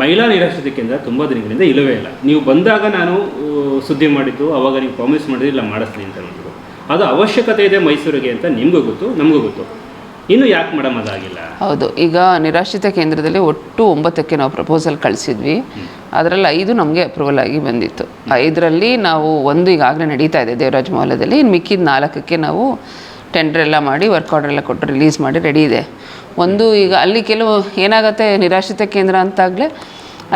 ಮಹಿಳಾ ನಿರಾಶ್ರಿತ ಕೇಂದ್ರ ತುಂಬ ದಿನಗಳಿಂದ ಇಲ್ಲವೇ ಇಲ್ಲ. ನೀವು ಬಂದಾಗ ನಾನು ಸುದ್ದಿ ಮಾಡಿದ್ದು ಅವಾಗ ನೀವು ಪ್ರಾಮಿಸ್ ಮಾಡಿದ್ರೆ ಇಲ್ಲ ಮಾಡಿಸ್ತೀನಿ ಅಂತ ಹೇಳಿದ್ರು ಅದು ಅವಶ್ಯಕತೆ ಇದೆ ಮೈಸೂರಿಗೆ ಅಂತ ನಿಮಗೂ ಗೊತ್ತು ನಮಗೂ ಗೊತ್ತು. ಇನ್ನು ಯಾಕೆ ಮೇಡಮ್ ಅದಾಗಿಲ್ಲ? ಹೌದು ಈಗ ನಿರಾಶ್ರಿತ ಕೇಂದ್ರದಲ್ಲಿ ಒಟ್ಟು ಒಂಬತ್ತಕ್ಕೆ ನಾವು ಪ್ರಪೋಸಲ್ ಕಳಿಸಿದ್ವಿ. ಅದರಲ್ಲಿ ಐದು ನಮಗೆ ಅಪ್ರೂವಲ್ ಆಗಿ ಬಂದಿತ್ತು. ಐದರಲ್ಲಿ ನಾವು ಒಂದು ಈಗಾಗಲೇ ನಡೀತಾ ಇದೆ ದೇವರಾಜ ಮೌಲ್ಯದಲ್ಲಿ ಇನ್ನು ಮಿಕ್ಕಿದ ನಾಲ್ಕಕ್ಕೆ ನಾವು ಟೆಂಡರ್ ಎಲ್ಲ ಮಾಡಿ ವರ್ಕ್ ಆರ್ಡರ್ ಎಲ್ಲ ಕೊಟ್ಟು ರಿಲೀಸ್ ಮಾಡಿ ರೆಡಿ ಇದೆ. ಒಂದು ಈಗ ಅಲ್ಲಿ ಕೆಲವು ಏನಾಗುತ್ತೆ ನಿರಾಶ್ರಿತ ಕೇಂದ್ರ ಅಂತಾಗಲೇ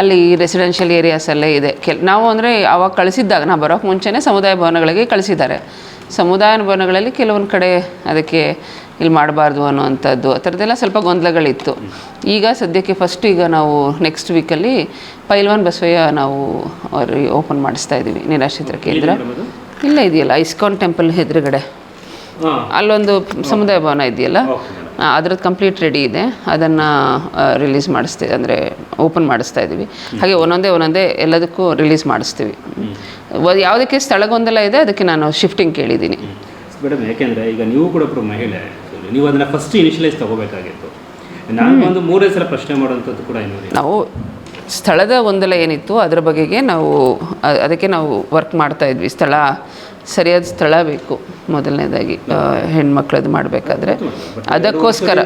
ಅಲ್ಲಿ ರೆಸಿಡೆನ್ಷಿಯಲ್ ಏರಿಯಾಸಲ್ಲೇ ಇದೆ. ಕೆಲ್ ನಾವು ಅಂದರೆ ಅವಾಗ ಕಳಿಸಿದ್ದಾಗ ನಾವು ಬರೋಕ್ಕೆ ಮುಂಚೆನೇ ಸಮುದಾಯ ಭವನಗಳಿಗೆ ಕಳಿಸಿದ್ದಾರೆ. ಸಮುದಾಯ ಭವನಗಳಲ್ಲಿ ಕೆಲವೊಂದು ಕಡೆ ಅದಕ್ಕೆ ಇಲ್ಲಿ ಮಾಡಬಾರ್ದು ಅನ್ನೋವಂಥದ್ದು ಆ ಥರದ್ದೆಲ್ಲ ಸ್ವಲ್ಪ ಗೊಂದಲಗಳಿತ್ತು. ಈಗ ಸದ್ಯಕ್ಕೆ ಫಸ್ಟ್ ಈಗ ನಾವು ನೆಕ್ಸ್ಟ್ ವೀಕಲ್ಲಿ ಪೈಲ್ವಾನ್ ಬಸವಯ್ಯ ನಾವು ಅವ್ರಿಗೆ ಓಪನ್ ಮಾಡಿಸ್ತಾ ಇದ್ದೀವಿ ನಿರಾಶ್ರಿತರ ಕೇಂದ್ರ. ಇಲ್ಲೇ ಇದೆಯಲ್ಲ ಇಸ್ಕಾನ್ ಟೆಂಪಲ್ ಎದುರುಗಡೆ. ಅಲ್ಲೊಂದು ಸಮುದಾಯ ಭವನ ಇದೆಯಲ್ಲ? ಅದ್ರದ್ದು ಕಂಪ್ಲೀಟ್ ರೆಡಿ ಇದೆ. ಅದನ್ನು ರಿಲೀಸ್ ಮಾಡಿಸ್ತೀವಿ ಅಂದರೆ ಓಪನ್ ಮಾಡಿಸ್ತಾ ಇದ್ದೀವಿ ಹಾಗೆ ಒಂದೊಂದೇ ಒಂದೊಂದೇ ಎಲ್ಲದಕ್ಕೂ ರಿಲೀಸ್ ಮಾಡಿಸ್ತೀವಿ. ಯಾವುದಕ್ಕೆ ಸ್ಥಳಗೊಂದೆಲ್ಲ ಇದೆ ಅದಕ್ಕೆ ನಾನು ಶಿಫ್ಟಿಂಗ್ ಕೇಳಿದ್ದೀನಿ. ಮೇಡಮ್ ಯಾಕೆಂದರೆ ಈಗ ನೀವು ಕೂಡ ಒಬ್ಬರು ಮಹಿಳೆ ನೀವು ಅದನ್ನು ಫಸ್ಟ್ ಇನಿಷಿಯಲೈಸ್ ತಗೋಬೇಕಾಗಿತ್ತು. ನಾನು ಒಂದು ಮೂರೇ ಸಲ ಪ್ರಶ್ನೆ ಮಾಡುವಂಥದ್ದು ಕೂಡ ನಾವು ಸ್ಥಳದ ಗೊಂದಲ ಏನಿತ್ತು ಅದರ ಬಗೆಗೆ ನಾವು ಅದಕ್ಕೆ ನಾವು ವರ್ಕ್ ಮಾಡ್ತಾ ಇದ್ವಿ. ಸ್ಥಳ ಸರಿಯಾದ ಸ್ಥಳ ಬೇಕು. ಮೊದಲನೇದಾಗಿ ಹೆಣ್ಮಕ್ಳದ್ದು ಮಾಡಬೇಕಾದ್ರೆ. ಅದಕ್ಕೋಸ್ಕರ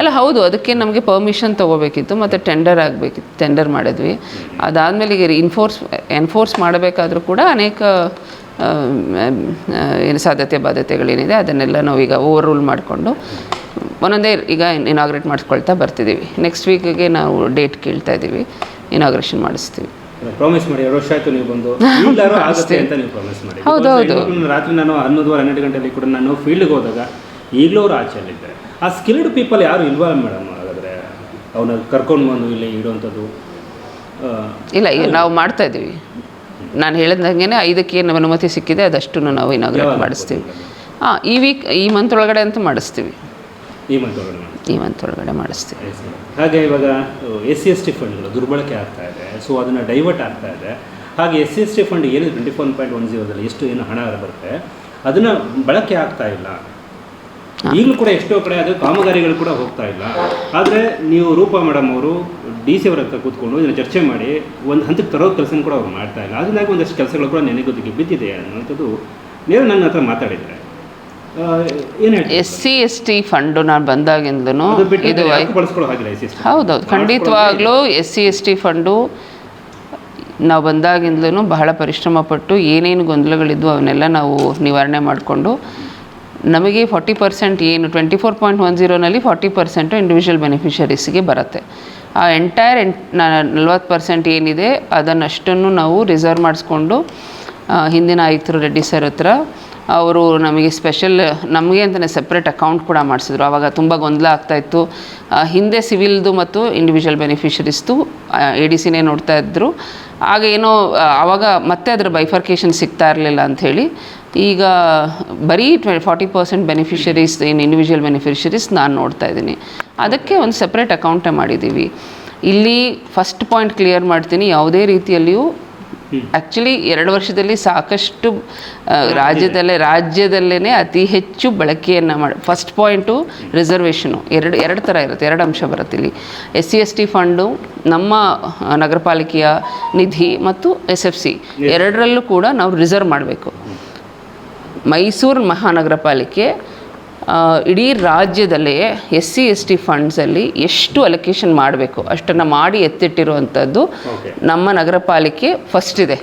ಅಲ್ಲ ಹೌದು. ಅದಕ್ಕೆ ನಮಗೆ ಪರ್ಮಿಷನ್ ತೊಗೋಬೇಕಿತ್ತು ಮತ್ತು ಟೆಂಡರ್ ಆಗಬೇಕಿತ್ತು ಟೆಂಡರ್ ಮಾಡಿದ್ವಿ. ಅದಾದಮೇಲೆ ಈಗ ಇನ್ಫೋರ್ಸ್ ಎನ್ಫೋರ್ಸ್ ಮಾಡಬೇಕಾದ್ರೂ ಕೂಡ ಅನೇಕ ಏನು ಸಾಧ್ಯತೆ ಬಾಧ್ಯತೆಗಳೇನಿದೆ ಅದನ್ನೆಲ್ಲ ನಾವು ಈಗ ಓವರ್ ರೂಲ್ ಮಾಡಿಕೊಂಡು ಒಂದೊಂದೇ ಈಗ ಇನಾಗ್ರೇಟ್ ಮಾಡಿಸ್ಕೊಳ್ತಾ ಬರ್ತಿದ್ದೀವಿ. ನೆಕ್ಸ್ಟ್ ವೀಕಿಗೆ ನಾವು ಡೇಟ್ ಕೇಳ್ತಾ ಇದ್ದೀವಿ. ಇನಾಗ್ರೇಷನ್ ಮಾಡಿಸ್ತೀವಿ. ಪ್ರಾಮಿಸ್ ಮಾಡಿ ಎರಡು ವರ್ಷ ಆಯ್ತು ನೀವು ಬಂದು. ಆಗುತ್ತೆ ಅಂತ ನೀವು ಪ್ರಾಮಿಸ್ ಮಾಡಿ. ಹೌದು, ಹೌದು. ರಾತ್ರಿ ನಾನು ಹನ್ನೊಂದುವರೆ ಹನ್ನೆರಡು ಗಂಟೆಯಲ್ಲಿ ಕೂಡ ನಾನು ಫೀಲ್ಡ್ಗೆ ಹೋದಾಗ ಈಗಲೂ ಅವ್ರು ಆಚೆಯಲ್ಲಿದ್ದಾರೆ. ಆ ಸ್ಕಿಲ್ಡ್ ಪೀಪಲ್ ಯಾರು ಇಲ್ವಾ ಮೇಡಮ್? ಹಾಗಾದರೆ ಅವನ್ನ ಕರ್ಕೊಂಡು ಬಂದು ಇಲ್ಲಿ ಇಡುವಂಥದ್ದು ಇಲ್ಲ ಈಗ ನಾವು ಮಾಡ್ತಾ ಇದ್ದೀವಿ. ನಾನು ಹೇಳಿದಂಗೆ ಐದಕ್ಕೆ ಏನು ಅನುಮತಿ ಸಿಕ್ಕಿದೆ ಅದಷ್ಟು ನಾವು ಇನಾಗ್ರೇಟ್ ಮಾಡಿಸ್ತೀವಿ. ಹಾಂ ಈ ವೀಕ್ ಈ ಮಂತ್ ಒಳಗಡೆ ಅಂತ ಮಾಡಿಸ್ತೀವಿ. ಈ ಮಂತ್ ಒಳಗಡೆ ಈ ಮಂತ್ ಒಳಗಡೆ ಮಾಡಿಸ್ತೀವಿ ಹಾಗೆ ಇವಾಗ ಎಸ್ ಸಿ ಎಸ್ ಟಿ ಫಂಡ್ಗಳು ದುರ್ಬಳಕೆ ಆಗ್ತಾ ಇದೆ. ಸೊ ಅದನ್ನು ಡೈವರ್ಟ್ ಆಗ್ತಾ ಇದೆ. ಹಾಗೆ S C S T fund ಏನು ಟ್ವೆಂಟಿ ಫೋರ್ ಪಾಯಿಂಟ್ ಒನ್ ಜೀರೋದಲ್ಲಿ ಎಷ್ಟು ಏನು ಹಣ ಬರುತ್ತೆ? ಅದನ್ನು ಬಳಕೆ ಆಗ್ತಾ ಇಲ್ಲ. ಈಗಲೂ ಕೂಡ ಎಷ್ಟೋ ಕಡೆ ಅದು ಕಾಮಗಾರಿಗಳು ಕೂಡ ಹೋಗ್ತಾ ಇಲ್ಲ. ಆದರೆ ನೀವು ರೂಪಾ ಮೇಡಮ್ ಅವರು ಡಿ ಸಿ ಅವರ ಹತ್ರ ಕೂತ್ಕೊಂಡು ಇದನ್ನು ಚರ್ಚೆ ಮಾಡಿ ಒಂದು ಹಂತಕ್ಕೆ ತರೋ ಕೆಲಸನ ಕೂಡ ಅವ್ರು ಮಾಡ್ತಾ ಇಲ್ಲ. ಅದರಿಂದಾಗಿ ಒಂದಷ್ಟು ಕೆಲಸಗಳು ಕೂಡ ನೆನೆಗೋದಕ್ಕೆ ಬಿದ್ದಿದೆ ಅನ್ನೋಂಥದ್ದು ನೀವು ನನ್ನ ಹತ್ರ ಮಾತಾಡಿದ್ದಾರೆ. ಹೇಳ್ತೀವಿ S C S T fund ನಾನು ಬಂದಾಗಿಂದಲೂ ಇದು ಹೌದೌದು. ಖಂಡಿತವಾಗ್ಲೂ S C S T fund ನಾವು ಬಂದಾಗಿಂದಲೂ ಬಹಳ ಪರಿಶ್ರಮ ಪಟ್ಟು ಏನೇನು ಗೊಂದಲಗಳಿದ್ವು ಅವನ್ನೆಲ್ಲ ನಾವು ನಿವಾರಣೆ ಮಾಡಿಕೊಂಡು ನಮಗೆ ಫಾರ್ಟಿ ಪರ್ಸೆಂಟ್ ಏನು ಟ್ವೆಂಟಿ ಫೋರ್ ಪಾಯಿಂಟ್ ಒನ್ ಜೀರೋನಲ್ಲಿ ಫಾರ್ಟಿ ಪರ್ಸೆಂಟು ಇಂಡಿವಿಜುವಲ್ ಬೆನಿಫಿಷರೀಸ್ಗೆ ಬರುತ್ತೆ. ಆ ಎಂಟೈರ್ ಎಂಟ್ ನಲ್ವತ್ತು ಪರ್ಸೆಂಟ್ ಏನಿದೆ ಅದನ್ನಷ್ಟನ್ನು ನಾವು ರಿಸರ್ವ್ ಮಾಡಿಸ್ಕೊಂಡು ಹಿಂದಿನ ಆಯುಕ್ತರು ರೆಡ್ಡಿ ಸರ್ ಹತ್ರ ಅವರು ನಮಗೆ ಸ್ಪೆಷಲ್ ನಮಗೆ ಅಂತಲೇ ಸಪ್ರೇಟ್ ಅಕೌಂಟ್ ಕೂಡ ಮಾಡಿಸಿದ್ರು. ಆವಾಗ ತುಂಬ ಗೊಂದಲ ಆಗ್ತಾಯಿತ್ತು ಹಿಂದೆ ಸಿವಿಲ್ದು ಮತ್ತು ಇಂಡಿವಿಜುವಲ್ ಬೆನಿಫಿಷರೀಸ್ದು ಎ ಡಿ ಸಿನೇ ನೋಡ್ತಾ ಇದ್ದರು ಆಗ ಏನೋ ಆವಾಗ ಮತ್ತೆ ಅದರ ಬೈಫರ್ಕೇಷನ್ ಸಿಗ್ತಾ ಇರಲಿಲ್ಲ ಅಂಥೇಳಿ ಈಗ ಬರೀ ಟ್ವೆ forty percent beneficiaries in individual beneficiaries ನಾನು ನೋಡ್ತಾ ಇದ್ದೀನಿ. ಅದಕ್ಕೆ ಒಂದು ಸಪ್ರೇಟ್ ಅಕೌಂಟೇ ಮಾಡಿದ್ದೀವಿ. ಇಲ್ಲಿ ಫಸ್ಟ್ ಪಾಯಿಂಟ್ ಕ್ಲಿಯರ್ ಮಾಡ್ತೀನಿ. ಯಾವುದೇ ರೀತಿಯಲ್ಲಿಯೂ ಆ್ಯಕ್ಚುಲಿ ಎರಡು ವರ್ಷದಲ್ಲಿ ಸಾಕಷ್ಟು ರಾಜ್ಯದಲ್ಲೇ ರಾಜ್ಯದಲ್ಲೇ ಅತಿ ಹೆಚ್ಚು ಬಳಕೆಯನ್ನು ಮಾಡಿ ಫಸ್ಟ್ ಪಾಯಿಂಟು ರಿಸರ್ವೇಷನು ಎರಡು ಎರಡು ಥರ ಇರುತ್ತೆ ಎರಡು ಅಂಶ ಬರುತ್ತೆ ಇಲ್ಲಿ. S C S T fund ನಮ್ಮ ನಗರಪಾಲಿಕೆಯ ನಗರ ಪಾಲಿಕೆಯ ನಿಧಿ ಮತ್ತು ಎಸ್ ಎಫ್ ಸಿ ಎರಡರಲ್ಲೂ ಕೂಡ ನಾವು ರಿಸರ್ವ್ ಮಾಡಬೇಕು. ಮೈಸೂರು ಮಹಾನಗರ ಪಾಲಿಕೆ ಇಡೀ ರಾಜ್ಯದಲ್ಲೇ ಎಸ್ ಸಿ ಎಸ್ ಟಿ ಫಂಡ್ಸಲ್ಲಿ ಎಷ್ಟು ಅಲೊಕೇಶನ್ ಮಾಡಬೇಕು? ಅಷ್ಟನ್ನು ಮಾಡಿ ಎತ್ತಿಟ್ಟಿರುವಂಥದ್ದು ನಮ್ಮ ನಗರ ಪಾಲಿಕೆ ಫಸ್ಟ್ ಇದೆ.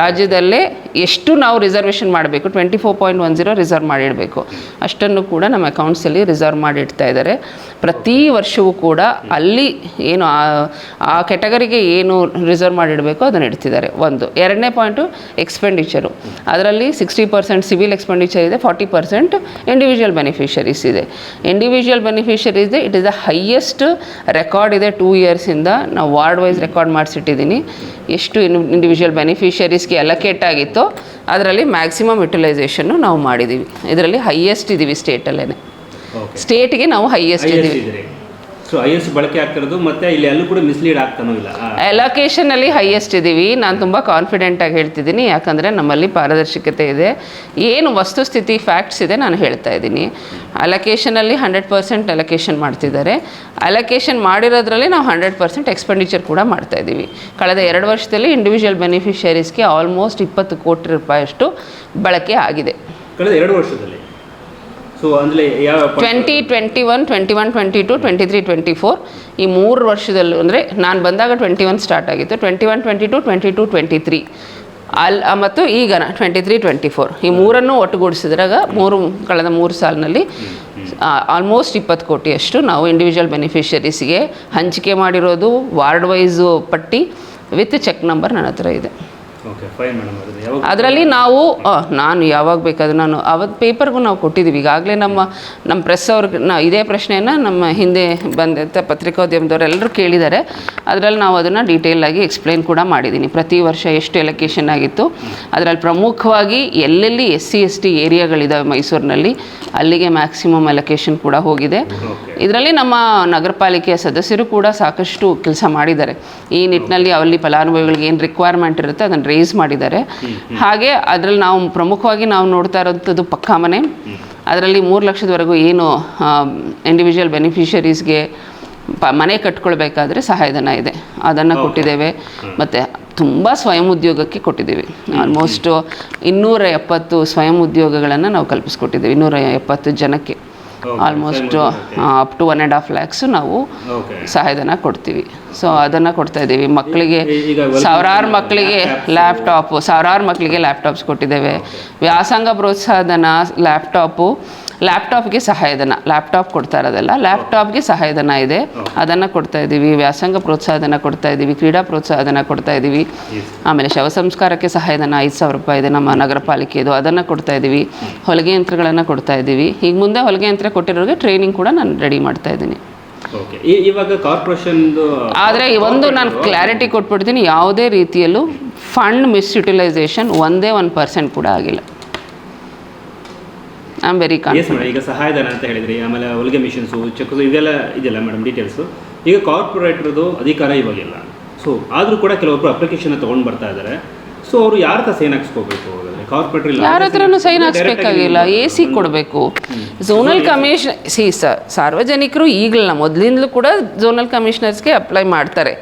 ರಾಜ್ಯದಲ್ಲೇ ಎಷ್ಟು ನಾವು ರಿಸರ್ವೇಷನ್ ಮಾಡಬೇಕು? Twenty four point one zero reserve ಮಾಡಿಡಬೇಕು. ಅಷ್ಟನ್ನು ಕೂಡ ನಮ್ಮ ಅಕೌಂಟ್ಸಲ್ಲಿ ರಿಸರ್ವ್ ಮಾಡಿ ಇಡ್ತಾ ಇದ್ದಾರೆ. ಪ್ರತಿ ವರ್ಷವೂ ಕೂಡ ಅಲ್ಲಿ ಏನು ಆ- ಆ ಕೆಟಗರಿಗೆ ಏನು ರಿಸರ್ವ್ ಮಾಡಿಡಬೇಕು ಅದನ್ನು ಇಡ್ತಿದ್ದಾರೆ. ಒಂದು. ಎರಡನೇ ಪಾಯಿಂಟು ಎಕ್ಸ್ಪೆಂಡಿಚರು ಅದರಲ್ಲಿ ಸಿಕ್ಸ್ಟಿ ಪರ್ಸೆಂಟ್ ಸಿವಿಲ್ ಎಕ್ಸ್ಪೆಂಡಿಚರ್ ಇದೆ ಫಾರ್ಟಿ ಪರ್ಸೆಂಟ್ ಇಂಡಿವಿಜುವಲ್ ಬೆನಿಫಿಷರೀಸ್ ಇದೆ. ಇಂಡಿವಿಜುವಲ್ ಬೆನಿಫಿಷರೀಸ್ ಇದೆ it is the highest record ಇದೆ ಟೂ ಇಯರ್ಸಿಂದ ನಾವು ವಾರ್ಡ್ ವೈಸ್ ರೆಕಾರ್ಡ್ ಮಾಡಿಸಿಟ್ಟಿದ್ದೀನಿ. ಎಷ್ಟು ಇಂಡಿವಿಜುವಲ್ ಬೆನಿಫಿಷರೀಸ್ಗೆ ಅಲೋಕೇಟ್ ಆಗಿತ್ತೋ ಅದರಲ್ಲಿ ಮ್ಯಾಕ್ಸಿಮಮ್ ಯುಟಿಲೈಸೇಷನ್ನು ನಾವು ಮಾಡಿದ್ದೀವಿ ಇದರಲ್ಲಿ ಹೈಯೆಸ್ಟ್ ಇದ್ದೀವಿ ಸ್ಟೇಟಲ್ಲೇ ಸ್ಟೇಟ್ಗೆ ನಾವು ಹೈಯೆಸ್ಟ್ ಇದ್ದೀವಿ ಸೊ ಹೈಯೆಸ್ಟ್ ಬಳಕೆ ಆಗ್ತಿರೋದು ಮತ್ತೆ ಇಲ್ಲಿ ಅಲ್ಲೂ ಕೂಡ ಮಿಸ್ಲೀಡ್ ಆಗ್ತಾನೂ ಇಲ್ಲ? ಅಲೋಕೇಶನ್ ಅಲ್ಲಿ ಹೈಯೆಸ್ಟ್ ಇದ್ದೀವಿ ನಾನು ತುಂಬ ಕಾನ್ಫಿಡೆಂಟಾಗಿ ಹೇಳ್ತಿದ್ದೀನಿ. ಯಾಕಂದರೆ ನಮ್ಮಲ್ಲಿ ಪಾರದರ್ಶಕತೆ ಇದೆ. ಏನು ವಸ್ತುಸ್ಥಿತಿ ಫ್ಯಾಕ್ಟ್ಸ್ ಇದೆ ನಾನು ಹೇಳ್ತಾ ಇದ್ದೀನಿ. ಅಲೋಕೇಶನಲ್ಲಿ ಹಂಡ್ರೆಡ್ ಪರ್ಸೆಂಟ್ ಅಲೋಕೇಶನ್ ಮಾಡ್ತಿದ್ದಾರೆ. ಅಲೋಕೇಶನ್ ಮಾಡಿರೋದ್ರಲ್ಲಿ ನಾವು ಹಂಡ್ರೆಡ್ ಪರ್ಸೆಂಟ್ ಎಕ್ಸ್ಪೆಂಡಿಚರ್ ಕೂಡ ಮಾಡ್ತಾ ಇದ್ದೀವಿ. ಕಳೆದ ಎರಡು ವರ್ಷದಲ್ಲಿ ಇಂಡಿವಿಜುವಲ್ ಬೆನಿಫಿಷರೀಸ್ಗೆ ಆಲ್ಮೋಸ್ಟ್ ಇಪ್ಪತ್ತು ಕೋಟಿ ರೂಪಾಯಿಯಷ್ಟು ಬಳಕೆ ಆಗಿದೆ. ಕಳೆದ ಎರಡು ವರ್ಷದಲ್ಲಿ? ಸೊ ಅಂದ್ರೆ ಯಾವ twenty twenty one twenty one twenty two twenty three twenty four ಈ ಮೂರು ವರ್ಷದಲ್ಲೂ ಅಂದರೆ ನಾನು ಬಂದಾಗ ಟ್ವೆಂಟಿ ಒನ್ ಸ್ಟಾರ್ಟ್ ಆಗಿತ್ತು. Twenty one twenty two twenty two twenty three ಅಲ್ ಮತ್ತು ಈಗ ಟ್ವೆಂಟಿ ತ್ರೀ ಟ್ವೆಂಟಿ ಫೋರ್ ಈ ಮೂರನ್ನು ಒಟ್ಟುಗೂಡಿಸಿದ್ರಾಗ ಮೂರು ಕಳೆದ ಮೂರು ಸಾಲಿನಲ್ಲಿ ಆಲ್ಮೋಸ್ಟ್ ಇಪ್ಪತ್ತು ಕೋಟಿಯಷ್ಟು ನಾವು ಇಂಡಿವಿಜುವಲ್ ಬೆನಿಫಿಷರೀಸ್ಗೆ ಹಂಚಿಕೆ ಮಾಡಿರೋದು ವಾರ್ಡ್ ವೈಸು ಪಟ್ಟಿ ವಿತ್ ಚೆಕ್ ನಂಬರ್ ನನ್ನ ಹತ್ರ ಇದೆ. ಅದರಲ್ಲಿ ನಾವು ನಾನು ಯಾವಾಗ ಬೇಕಾದ್ರೆ ನಾನು ಅವತ್ತು ಪೇಪರ್ಗೂ ನಾವು ಕೊಟ್ಟಿದ್ದೀವಿ. ಈಗಾಗಲೇ ನಮ್ಮ ನಮ್ಮ ಪ್ರೆಸ್ ಅವ್ರಿಗೆ ನಾ ಇದೇ ಪ್ರಶ್ನೆಯನ್ನು ನಮ್ಮ ಹಿಂದೆ ಬಂದಂಥ ಪತ್ರಿಕೋದ್ಯಮದವ್ರು ಎಲ್ಲರೂ ಕೇಳಿದ್ದಾರೆ. ಅದರಲ್ಲಿ ನಾವು ಅದನ್ನು ಡೀಟೇಲಾಗಿ ಎಕ್ಸ್ಪ್ಲೈನ್ ಕೂಡ ಮಾಡಿದ್ದೀನಿ ಪ್ರತಿ ವರ್ಷ ಎಷ್ಟು ಎಲೊಕೇಶನ್ ಆಗಿತ್ತು. ಅದರಲ್ಲಿ ಪ್ರಮುಖವಾಗಿ ಎಲ್ಲೆಲ್ಲಿ ಎಸ್ ಸಿ ಎಸ್ ಟಿ ಏರಿಯಾಗಳಿದ್ದಾವೆ ಮೈಸೂರಿನಲ್ಲಿ ಅಲ್ಲಿಗೆ ಮ್ಯಾಕ್ಸಿಮಮ್ ಎಲೊಕೇಶನ್ ಕೂಡ ಹೋಗಿದೆ. ಇದರಲ್ಲಿ ನಮ್ಮ ನಗರ ಪಾಲಿಕೆಯ ಸದಸ್ಯರು ಕೂಡ ಸಾಕಷ್ಟು ಕೆಲಸ ಮಾಡಿದ್ದಾರೆ. ಈ ನಿಟ್ಟಿನಲ್ಲಿ ಅಲ್ಲಿ ಫಲಾನುಭವಿಗಳಿಗೆ ಏನು ರಿಕ್ವೈರ್ಮೆಂಟ್ ಇರುತ್ತೆ ಅದನ್ನು ರೇಸ್ ಮಾಡಿದ್ದಾರೆ. ಹಾಗೆ ಅದರಲ್ಲಿ ನಾವು ಪ್ರಮುಖವಾಗಿ ನಾವು ನೋಡ್ತಾ ಇರೋಂಥದ್ದು ಪಕ್ಕಾ ಮನೆ ಅದರಲ್ಲಿ ಮೂರು ಲಕ್ಷದವರೆಗೂ ಏನು ಇಂಡಿವಿಜುವಲ್ ಬೆನಿಫಿಷರೀಸ್ಗೆ ಪ ಮನೆ ಕಟ್ಕೊಳ್ಬೇಕಾದ್ರೆ ಸಹಾಯಧನ ಇದೆ. ಅದನ್ನು ಕೊಟ್ಟಿದ್ದೇವೆ. ಮತ್ತು ತುಂಬ ಸ್ವಯಂ ಉದ್ಯೋಗಕ್ಕೆ ಕೊಟ್ಟಿದ್ದೀವಿ. ಆಲ್ಮೋಸ್ಟು ಇನ್ನೂರ ಎಪ್ಪತ್ತು ಸ್ವಯಂ ಉದ್ಯೋಗಗಳನ್ನು ನಾವು ಕಲ್ಪಿಸ್ಕೊಟ್ಟಿದ್ದೀವಿ. ಇನ್ನೂರ ಎಪ್ಪತ್ತು ಜನಕ್ಕೆ. Almost up to one and half lakhs ನಾವು ಸಹಾಯಧನ ಕೊಡ್ತೀವಿ. ಸೊ ಅದನ್ನು ಕೊಡ್ತಾ ಇದ್ದೀವಿ. ಮಕ್ಕಳಿಗೆ ಸಾವಿರಾರು ಮಕ್ಕಳಿಗೆ ಲ್ಯಾಪ್ಟಾಪು ಸಾವಿರಾರು ಮಕ್ಕಳಿಗೆ ಲ್ಯಾಪ್ಟಾಪ್ಸ್ ಕೊಟ್ಟಿದ್ದೇವೆ. ವ್ಯಾಸಂಗ ಪ್ರೋತ್ಸಾಹಧನ ಲ್ಯಾಪ್ಟಾಪು ಲ್ಯಾಪ್ಟಾಪ್ಗೆ ಸಹಾಯಧನ. ಲ್ಯಾಪ್ಟಾಪ್ ಕೊಡ್ತಾ ಇರೋದಲ್ಲ ಲ್ಯಾಪ್ಟಾಪ್ಗೆ ಸಹಾಯಧನ ಇದೆ. ಅದನ್ನು ಕೊಡ್ತಾ ಇದ್ದೀವಿ ವ್ಯಾಸಂಗ ಪ್ರೋತ್ಸಾಹಧನ ಕೊಡ್ತಾ ಇದ್ದೀವಿ ಕ್ರೀಡಾ ಪ್ರೋತ್ಸಾಹಧನ ಕೊಡ್ತಾ ಇದ್ದೀವಿ. ಆಮೇಲೆ ಶವ ಸಂಸ್ಕಾರಕ್ಕೆ ಸಹಾಯಧನ ಐದು ಸಾವಿರ ರೂಪಾಯಿ ಇದೆ ನಮ್ಮ ನಗರ ಪಾಲಿಕೆದು ಅದನ್ನು ಕೊಡ್ತಾ ಇದ್ದೀವಿ. ಹೊಲಿಗೆ ಯಂತ್ರಗಳನ್ನು ಕೊಡ್ತಾ ಇದ್ದೀವಿ. ಈಗ ಮುಂದೆ ಹೊಲಿಗೆ ಯಂತ್ರ ಕೊಟ್ಟಿರೋರಿಗೆ ಟ್ರೈನಿಂಗ್ ಕೂಡ ನಾನು ರೆಡಿ ಮಾಡ್ತಾ ಇದ್ದೀನಿ. ಇವಾಗ ಕಾರ್ಪೊರೇಷನ್ ಆದರೆ ಒಂದು ನಾನು ಕ್ಲಾರಿಟಿ ಕೊಟ್ಬಿಡ್ತೀನಿ ಯಾವುದೇ ರೀತಿಯಲ್ಲೂ ಫಂಡ್ ಮಿಸ್ಯುಟಿಲೈಸೇಷನ್ ಒಂದೇ ಒಂದು ಪರ್ಸೆಂಟ್ ಕೂಡ ಆಗಿಲ್ಲ. I am very yes madam ಈಗ ಸಹಾಯಧನ ಅಂತ ಹೇಳಿದ್ರಿ. ಆಮೇಲೆ ಹೊಲಿಗೆ ಮಿಷನ್ಸು ಚೆಕ್ಸು ಇದೆಲ್ಲ ಇದೆಯಲ್ಲ ಮೇಡಮ್ ಡೀಟೇಲ್ಸು ಈಗ ಕಾರ್ಪೊರೇಟ್ರದ್ದು ಅಧಿಕಾರ ಇವಾಗಿಲ್ಲ. ಸೊ ಆದರೂ ಕೂಡ ಕೆಲವೊಬ್ಬರು ಅಪ್ಲಿಕೇಶನ್ ತೊಗೊಂಡು ಬರ್ತಾ ಇದ್ದಾರೆ ಸೊ ಅವರು ಯಾರ ಹತ್ರ ಸೈನ್ ಹಾಕ್ಸ್ಕೋಬೇಕು ಯಾರ ಹತ್ರನೂ ಸೈನ್ ಹಾಕ್ಸ್ಬೇಕಾಗಿಲ್ಲ. ಎ ಸಿ ಕೊಡಬೇಕು. ಝೋನಲ್ ಕಮಿಷನ್ ಸಿ ಸಾರ್ವಜನಿಕರು ಈಗಲ್ಲ ಮೊದಲಿಂದಲೂ ಕೂಡ ಝೋನಲ್ ಕಮಿಷನರ್ಸ್ಗೆ ಅಪ್ಲೈ ಮಾಡ್ತಾರೆ.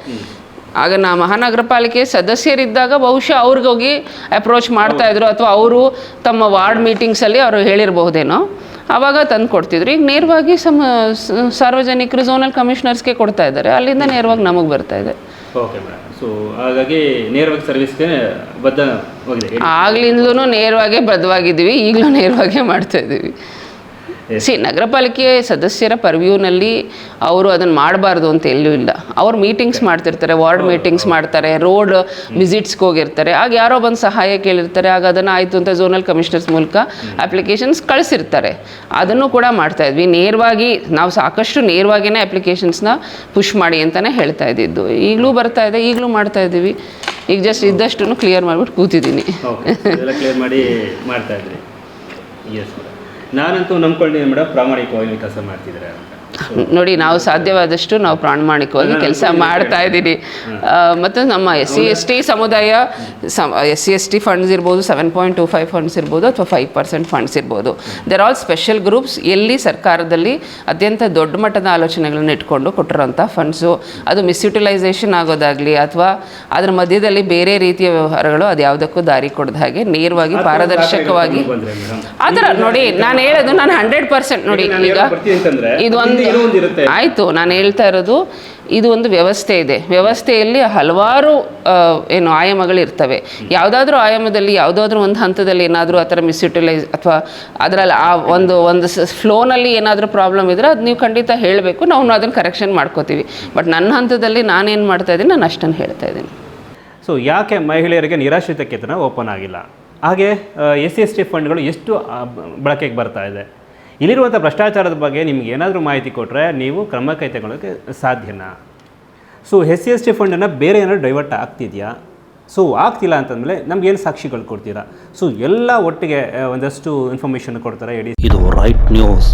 ಆಗ ನಾ ಮಹಾನಗರ ಪಾಲಿಕೆ ಸದಸ್ಯರಿದ್ದಾಗ ಬಹುಶಃ ಅವ್ರಿಗೆ ಹೋಗಿ ಅಪ್ರೋಚ್ ಮಾಡ್ತಾ ಇದ್ರು ಅಥವಾ ಅವರು ತಮ್ಮ ವಾರ್ಡ್ ಮೀಟಿಂಗ್ಸಲ್ಲಿ ಅವರು ಹೇಳಿರಬಹುದೇನೋ. ಆವಾಗ ತಂದು ಕೊಡ್ತಿದ್ರು. ಈಗ ನೇರವಾಗಿ ಸಮ ಸಾರ್ವಜನಿಕರು ಝೋನಲ್ ಕಮಿಷನರ್ಸ್ಗೆ ಕೊಡ್ತಾ ಇದ್ದಾರೆ. ಅಲ್ಲಿಂದ ನೇರವಾಗಿ ನಮಗೆ ಬರ್ತಾ ಇದೆ. ಓಕೆ ಮೇಡಮ್ ಸೊ ಹಾಗಾಗಿ ನೇರವಾಗಿ ಸರ್ವಿಸ್ಗೆ ಬದ್ಧವಾಗಿದೆ ಆಗ್ಲಿಂದಲೂ ನೇರವಾಗೇ ಬದ್ಧವಾಗಿದ್ದೀವಿ. ಈಗಲೂ ನೇರವಾಗೇ ಮಾಡ್ತಾ ಇದ್ದೀವಿ. ಸಿ ನಗರಪಾಲಿಕೆ ಸದಸ್ಯರ ಪರ್ವ್ಯೂನಲ್ಲಿ ಅವರು ಅದನ್ನು ಮಾಡಬಾರ್ದು ಅಂತ ಎಲ್ಲೂ ಇಲ್ಲ. ಅವ್ರು ಮೀಟಿಂಗ್ಸ್ ಮಾಡ್ತಿರ್ತಾರೆ ವಾರ್ಡ್ ಮೀಟಿಂಗ್ಸ್ ಮಾಡ್ತಾರೆ ರೋಡ್ ವಿಸಿಟ್ಸ್ಗೆ ಹೋಗಿರ್ತಾರೆ. ಆಗ ಯಾರೋ ಬಂದು ಸಹಾಯ ಕೇಳಿರ್ತಾರೆ ಆಗ ಅದನ್ನು ಆಯಿತು ಅಂತ ಝೋನಲ್ ಕಮಿಷನರ್ಸ್ ಮೂಲಕ ಅಪ್ಲಿಕೇಶನ್ಸ್ ಕಳಿಸಿರ್ತಾರೆ. ಅದನ್ನು ಕೂಡ ಮಾಡ್ತಾ ಇದ್ವಿ. ನೇರವಾಗಿ ನಾವು ಸಾಕಷ್ಟು ನೇರವಾಗಿಯೇ ಅಪ್ಲಿಕೇಶನ್ಸ್ನ ಪುಷ್ ಮಾಡಿ ಅಂತಲೇ ಹೇಳ್ತಾ ಇದ್ದಿದ್ದು. ಈಗಲೂ ಬರ್ತಾ ಇದೆ ಈಗಲೂ ಮಾಡ್ತಾ ಇದ್ದೀವಿ. ಈಗ ಜಸ್ಟ್ ಇದ್ದಷ್ಟು ಕ್ಲಿಯರ್ ಮಾಡಿಬಿಟ್ಟು ಕೂತಿದ್ದೀನಿ. ನಾನಂತೂ ನಂಬ್ಕೊಂಡಿದ್ದೀನಿ ಮೇಡಮ್. ಪ್ರಾಮಾಣಿಕವಾಗಿ ಕೆಲಸ ಮಾಡ್ತಿದ್ದಾರೆ ಅಂತ. ನೋಡಿ ನಾವು ಸಾಧ್ಯವಾದಷ್ಟು ನಾವು ಪ್ರಾಮಾಣಿಕವಾಗಿ ಕೆಲಸ ಮಾಡ್ತಾ ಇದ್ದೀವಿ ಮತ್ತು ನಮ್ಮ ಎಸ್ ಸಿ ಎಸ್ ಟಿ ಸಮುದಾಯ S C S T funds ಇರ್ಬೋದು seven point two five funds ಇರ್ಬೋದು ಅಥವಾ ಫೈವ್ ಪರ್ಸೆಂಟ್ ಫಂಡ್ಸ್ ಇರ್ಬೋದು. ದೇರ್ ಆಲ್ ಸ್ಪೆಷಲ್ ಗ್ರೂಪ್ಸ್ ಎಲ್ಲಿ ಸರ್ಕಾರದಲ್ಲಿ ಅತ್ಯಂತ ದೊಡ್ಡ ಮಟ್ಟದ ಆಲೋಚನೆಗಳನ್ನ ಇಟ್ಕೊಂಡು ಕೊಟ್ಟಿರೋಂಥ ಫಂಡ್ಸು ಅದು ಮಿಸ್ಯುಟಿಲೈಸೇಷನ್ ಆಗೋದಾಗಲಿ ಅಥವಾ ಅದರ ಮಧ್ಯದಲ್ಲಿ ಬೇರೆ ರೀತಿಯ ವ್ಯವಹಾರಗಳು ಅದು ಯಾವುದಕ್ಕೂ ದಾರಿ ಕೊಡದ ಹಾಗೆ ನೇರವಾಗಿ ಪಾರದರ್ಶಕವಾಗಿ ಆ ಥರ ನೋಡಿ ನಾನು ಹೇಳೋದು ನಾನು ಹಂಡ್ರೆಡ್ ಪರ್ಸೆಂಟ್ ನೋಡಿ ಈಗ ಹೇಳಕ್ ಆಯಿತು. ನಾನು ಹೇಳ್ತಾ ಇರೋದು ಇದು ಒಂದು ವ್ಯವಸ್ಥೆ ಇದೆ. ವ್ಯವಸ್ಥೆಯಲ್ಲಿ ಹಲವಾರು ಏನು ಆಯಾಮಗಳು ಇರ್ತವೆ ಯಾವುದಾದ್ರೂ ಆಯಾಮದಲ್ಲಿ ಯಾವುದಾದ್ರೂ ಒಂದು ಹಂತದಲ್ಲಿ ಏನಾದರೂ ಆ ಥರ ಮಿಸ್ಯುಟಿಲೈಸ್ ಅಥವಾ ಅದರಲ್ಲಿ ಆ ಒಂದು ಒಂದು ಫ್ಲೋನಲ್ಲಿ ಏನಾದರೂ ಪ್ರಾಬ್ಲಮ್ ಇದ್ದರೆ ಅದು ನೀವು ಖಂಡಿತ ಹೇಳಬೇಕು. ನಾವು ಅದನ್ನು ಕರೆಕ್ಷನ್ ಮಾಡ್ಕೋತೀವಿ. ಬಟ್ ನನ್ನ ಹಂತದಲ್ಲಿ ನಾನೇನು ಮಾಡ್ತಾ ಇದ್ದೀನಿ ನಾನು ಅಷ್ಟನ್ನು ಹೇಳ್ತಾ ಇದ್ದೀನಿ. ಸೊ ಯಾಕೆ ಮಹಿಳೆಯರಿಗೆ ನಿರಾಶ್ರಿತ ಕೇತನ ಓಪನ್ ಆಗಿಲ್ಲ? ಹಾಗೆ ಎಸ್ ಸಿ ಎಸ್ ಟಿ ಫಂಡ್ಗಳು ಎಷ್ಟು ಬಳಕೆಗೆ ಬರ್ತಾ ಇದೆ? ಇಲ್ಲಿರುವಂಥ ಭ್ರಷ್ಟಾಚಾರದ ಬಗ್ಗೆ ನಿಮ್ಗೆ ಏನಾದರೂ ಮಾಹಿತಿ ಕೊಟ್ಟರೆ ನೀವು ಕ್ರಮ ಕೈ ತಗೊಳ್ಳೋಕ್ಕೆ ಸಾಧ್ಯನಾ? So S C S T ಫಂಡನ್ನು ಬೇರೆ ಏನಾದ್ರು ಡೈವರ್ಟ್ ಆಗ್ತಿದೆಯಾ? ಸೊ ಆಗ್ತಿಲ್ಲ ಅಂತಂದಮೇಲೆ ನಮ್ಗೇನು ಸಾಕ್ಷಿಗಳು ಕೊಡ್ತೀರಾ? ಸೊ ಎಲ್ಲ ಒಟ್ಟಿಗೆ ಒಂದಷ್ಟು ಇನ್ಫಾರ್ಮೇಷನ್ ಕೊಡ್ತಾರೆ ಹೇಳಿ ಇದು ರೈಟ್ ನ್ಯೂಸ್